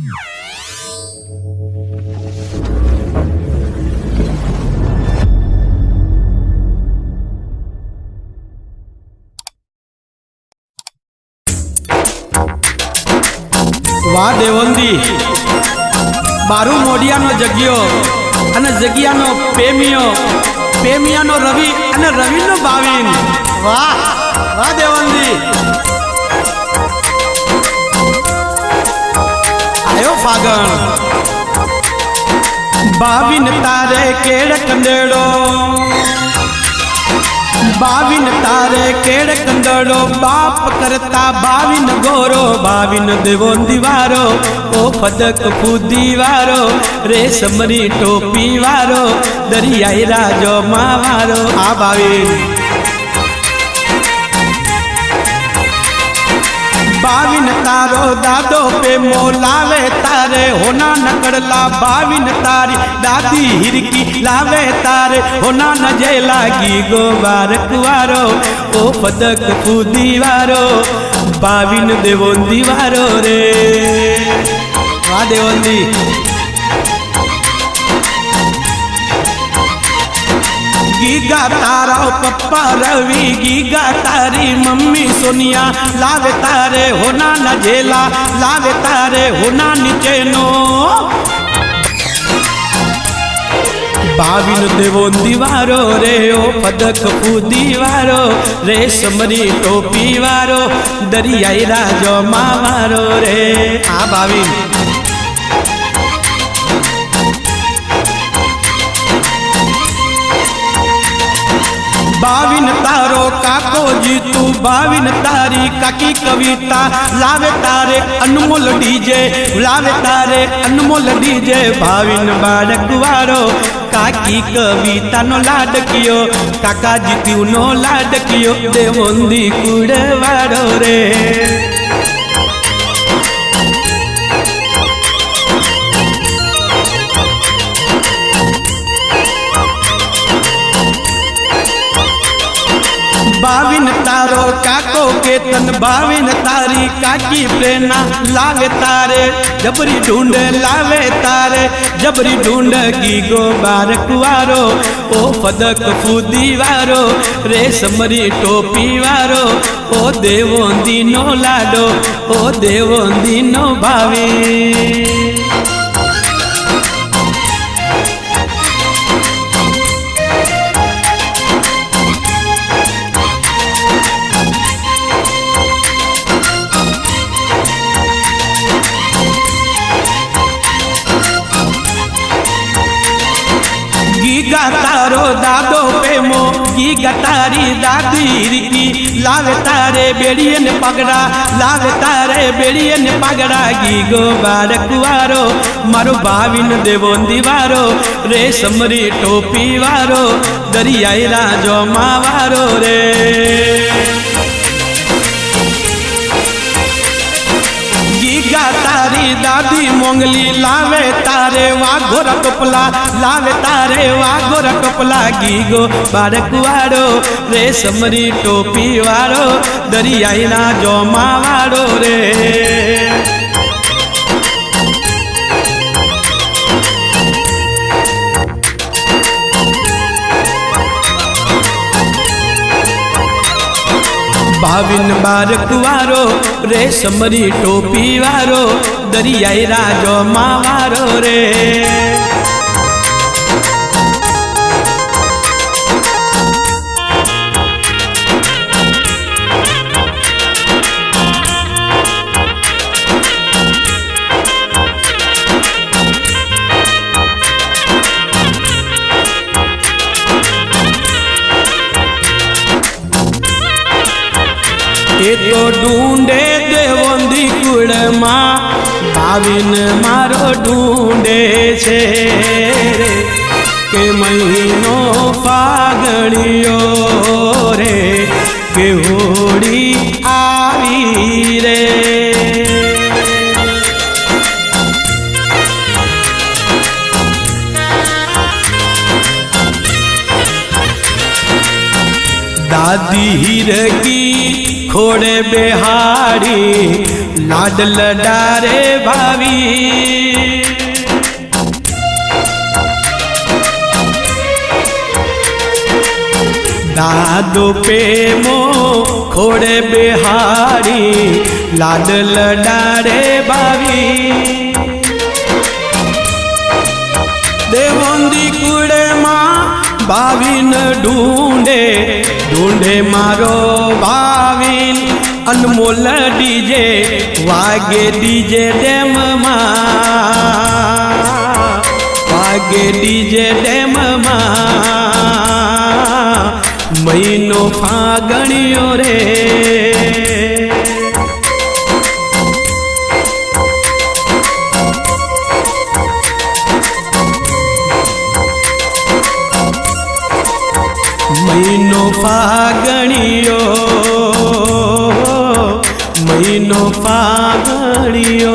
વાહ દેવંદી મારું મોડિયાનો જગ્યો અને જગ્યાનો પ્રેમીઓ, પ્રેમિયાનો રવિ અને રવિનો ભાવિન. વાહ વાહ દેવંદી. ફાગણ. બાવીન તારે કેળ કંદેડો બાવીન તારે કેળ કંદડો બાપ કરતા બાવીન ગોરો, બાવીન દેવો દિવારો. ઓ ફદક ફૂદી વારો રેશમરી ટોપી વારો. દરિયાઈ રાજો માવારો. આ બાવીન બાવીન તારો દાદો પે મોલાવે તારે, હોના નકડલા બાવીન તારી દાદી હિરકી લાવે તારે, હોના નજે લાગી ગોવાર કુવારો, ઓ પદક કૂદી વારો બાવીન દેવો દિવારો રે. વાહ દેવંદી ગીગા તારા પપ્પા રવિ ગીગા તારી મમ્મી સોનિયા, લાવે તારે હોના ના જેલા, લાવે તારે હોના નીચેનો બાવીન દેવો દિવારો રે, ઓ પદક ફૂદીવારો રેશમની ટોપી વારો, દરિયાઈ રાજો માવારો રે. આ બાવીન. બાવીન તારો કાકો જીતુ, બાવીન તારી કાકી કવિતા. લાવે તારે અનમોલ ડીજે, લાવે તારે અનમોલ ડીજે. ભાવિન બાળક વારો કાકી કવિતાનો લાડકિયો, કાકા જીતુનો લાડકિયો. દેવોંદી કુડવાડો રે. કેતન તારી કાકી પ્રેરણા લાવે તારે. જબરી ઢૂંઢ લાવે તારે. જબરી ઢૂંઢ ગીગો બારકવારો ઓ પદક ફૂદી વારો. રેશમરી ટોપી વારો. ઓ દેવોંદીનો લાડો. ઓ દેવોંદીનો ભાવી. ગીગા તારો દાદો પ્રેમો ગીગા તારી દાદી રીતી. લાવે તારે બેડીએ ને પગડા, લાવે તારે બેડીએ ને પગડા. ગીગો કુવારો, મારો ભાવિન દેવો દિવારો રેશમરી ટોપી વારો, દરિયાઈ રાજો માવારો રે. ગીગા તારી દાદી મોંગલી લાવે તારે વાઘોરા ટોપલા, લાવે તારે વાઘોરા ટોપલા, ગીગો બાળકવાડો રેશમરી ટોપી વાળો દરિયાઈના જોમા વાળો રે. ભાવિન બારકવારો રેશમરી ટોપી વારો દરિયાઈ રાજો માવારો રે. એ તો ઢૂંઢે દેવંદી કુળમાં ભાવિન મારો ઢૂંઢે છે કે મહિનો પાગળિયો રે, કે હોળી આવી રે. દાદી હિરકી ખોડે બેહાડી લાડલ ડારે ભાવી. દાદો પેમો ખોડે બિહારી, લાડલ ડારે ભાવી. દેવંદી કુડે માં ભાવીન ઢૂંઢે ઢૂંઢે મારો ભાવીન. અનમોલ ડીજે વાગે ડીજે ડેમમાં વાગે ડીજે ડેમમાં મહિનો ફાગણ્યો રે. મહિનો ફાગણિયો મહિનો પાઘડિયો